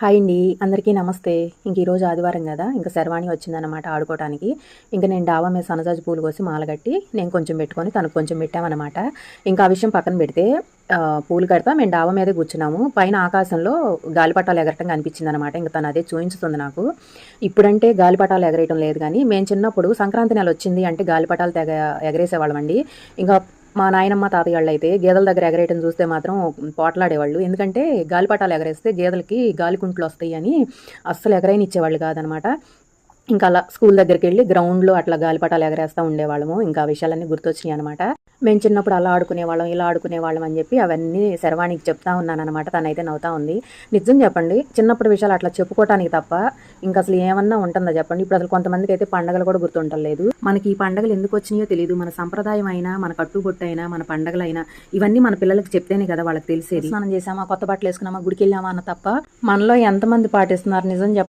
Hi అండి. అందరికీ నమస్తే. ఇంక ఈరోజు ఆదివారం కదా ఇంకా శర్వాణి వచ్చిందనమాట ఆడుకోవడానికి ఇంకా నేను డాబా మీద సన్నజాజి పూలు కోసి మాలగట్టి నేను కొంచెం పెట్టుకొని తనకు కొంచెం పెట్టామన్నమాట. ఇంకా ఆ విషయం పక్కన పెడితే పూలు కడతా మేము డాబా మీదే కూర్చున్నాము. పైన ఆకాశంలో గాలిపటాలు ఎగరటం కనిపించింది అనమాట ఇంకా తను అదే చూయించుతుంది నాకు. ఇప్పుడంటే గాలిపటాలు ఎగరేయటం లేదు కానీ మేము చిన్నప్పుడు సంక్రాంతి నెల వచ్చింది అంటే గాలిపటాలు తెగ ఎగరేసేవాళ్ళం అండి ఇంకా మా నాయనమ్మ తాతయ్య వాళ్ళు అయితే గేదెల దగ్గర ఎగరేయటం చూస్తే మాత్రం పోట్లాడేవాళ్ళు. ఎందుకంటే గాలిపటాలు ఎగరేస్తే గేదెలకి గాలికుంట్లు వస్తాయి అని అస్సలు ఎగరైనిచ్చేవాళ్ళు కాదనమాట. ఇంకా అలా స్కూల్ దగ్గరికి వెళ్ళి గ్రౌండ్లో అట్లా గాలిపటాలు ఎగరేస్తూ ఉండేవాళ్ళము. ఇంకా విషయాలన్నీ గుర్తొచ్చినాయి అనమాట మేము చిన్నప్పుడు అలా ఆడుకునేవాళ్ళం ఇలా ఆడుకునేవాళ్ళం అని చెప్పి అవన్నీ శర్వాణికి చెప్తా ఉన్నానమాట తనైతే నవ్వుతా ఉంది. నిజం చెప్పండి చిన్నప్పుడు విషయాలు అట్లా చెప్పుకోవటానికి తప్ప ఇంకా అసలు ఏమన్నా ఉంటుందా చెప్పండి? ఇప్పుడు అసలు కొంతమందికి అయితే పండగలు కూడా గుర్తుండలేదు మనకి ఈ పండగలు ఎందుకు వచ్చినాయో తెలియదు మన సంప్రదాయం అయినా మన కట్టుబొట్టు అయినా మన పండగలైనా ఇవన్నీ మన పిల్లలకి చెప్తేనే కదా వాళ్ళకి తెలిసేది. స్నానం చేసామా కొత్త బట్టలు వేసుకున్నామా గుడికి వెళ్ళామా అన్న తప్ప మనలో ఎంతమంది పాటిస్తున్నారు నిజం